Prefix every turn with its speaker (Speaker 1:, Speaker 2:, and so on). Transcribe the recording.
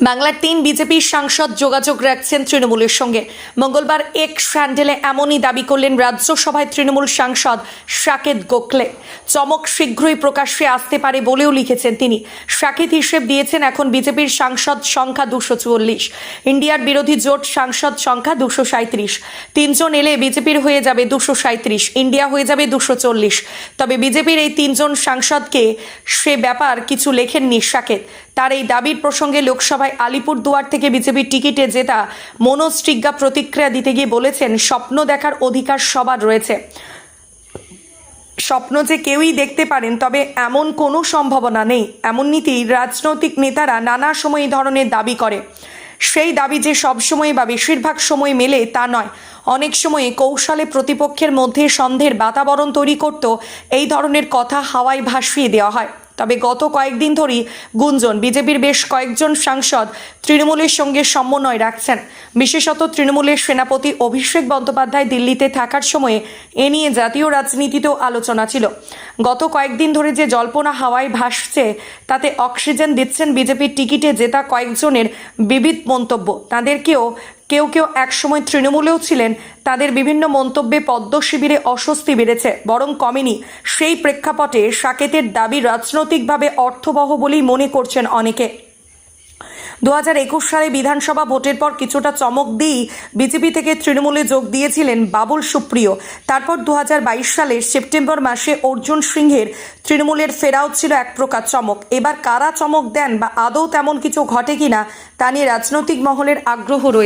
Speaker 1: বাংলার তিন বিজেপির সাংসদ যোগাযোগ রাখছেন তৃণমূলের সঙ্গে। মঙ্গলবার এক স্যান্ডেলে এমনই দাবি করলেন রাজ্যসভায় তৃণমূল সাংসদ সাকেত গোখলে। চমক শীঘ্রই প্রকাশ্যে আসতে পারে বলেও লিখেছেন তিনি। সাকেত হিসেব দিয়েছেন এখন বিজেপির সাংসদ সংখ্যা দুশো চুয়াল্লিশ। ইন্ডিয়ার বিরোধী জোট সাংসদ সংখ্যা দুশো সাঁত্রিশ তিনজন এলে বিজেপির হয়ে যাবে দুশো সাঁত্রিশ ইন্ডিয়া হয়ে যাবে দুশো চল্লিশ। তবে বিজেপির এই তিনজন সাংসদকে সে ব্যাপার কিছু লেখেননি সাকেত। তার এই দাবির প্রসঙ্গে লোকসভায় আলিপুর দুয়ার থেকে বিজেপির টিকিটে জেতা মনোজ প্রতিক্রিয়া দিতে গিয়ে বলেছেন, স্বপ্ন দেখার অধিকার সবার রয়েছে। স্বপ্ন যে কেউই দেখতে পারেন, তবে এমন কোনো সম্ভাবনা নেই। এমন নীতি রাজনৈতিক নেতারা নানা সময় এই ধরনের দাবি করে। সেই দাবি যে সবসময় বা বেশিরভাগ সময় মেলে তা নয়। অনেক সময় কৌশলে প্রতিপক্ষের মধ্যে সন্দেহের বাতাবরণ তৈরি করত এই ধরনের কথা হাওয়ায় ভাসিয়ে দেওয়া হয়। তবে গত কয়েকদিন ধরেই গুঞ্জন, বিজেপির বেশ কয়েকজন সাংসদ তৃণমূলের সঙ্গে সমন্বয় রাখছেন। বিশেষত তৃণমূলের সেনাপতি অভিষেক বন্দ্যোপাধ্যায় দিল্লিতে থাকার সময়ে এ নিয়ে জাতীয় রাজনীতিতেও আলোচনা ছিল। গত কয়েকদিন ধরে যে জল্পনা হাওয়ায় ভাসছে, তাতে অক্সিজেন দিচ্ছেন বিজেপির টিকিটে জেতা কয়েকজনের বিবিধ মন্তব্য। তাদেরকেও কেউ কেউ একসময় তৃণমূলেও ছিলেন, তাদের বিভিন্ন মন্তব্যে পদ্ম শিবিরে অস্বস্তি বেড়েছে, বরং কমেনি। সেই প্রেক্ষাপটে সাকেতের দাবি রাজনৈতিকভাবে অর্থবহ বলেই মনে করছেন অনেকে। দু হাজার একুশ সালে বিধানসভা ভোটের পর কিছুটা চমক দিয়েই বিজেপি থেকে তৃণমূলে যোগ দিয়েছিলেন বাবুল সুপ্রিয়। তারপর দু হাজার বাইশ সালের সেপ্টেম্বর মাসে অর্জুন সিংহের তৃণমূলের ফেরাও ছিল এক প্রকার চমক। এবার কারা চমক দেন বা আদৌ তেমন কিছু ঘটে কিনা তা নিয়ে রাজনৈতিক মহলের আগ্রহ রয়েছে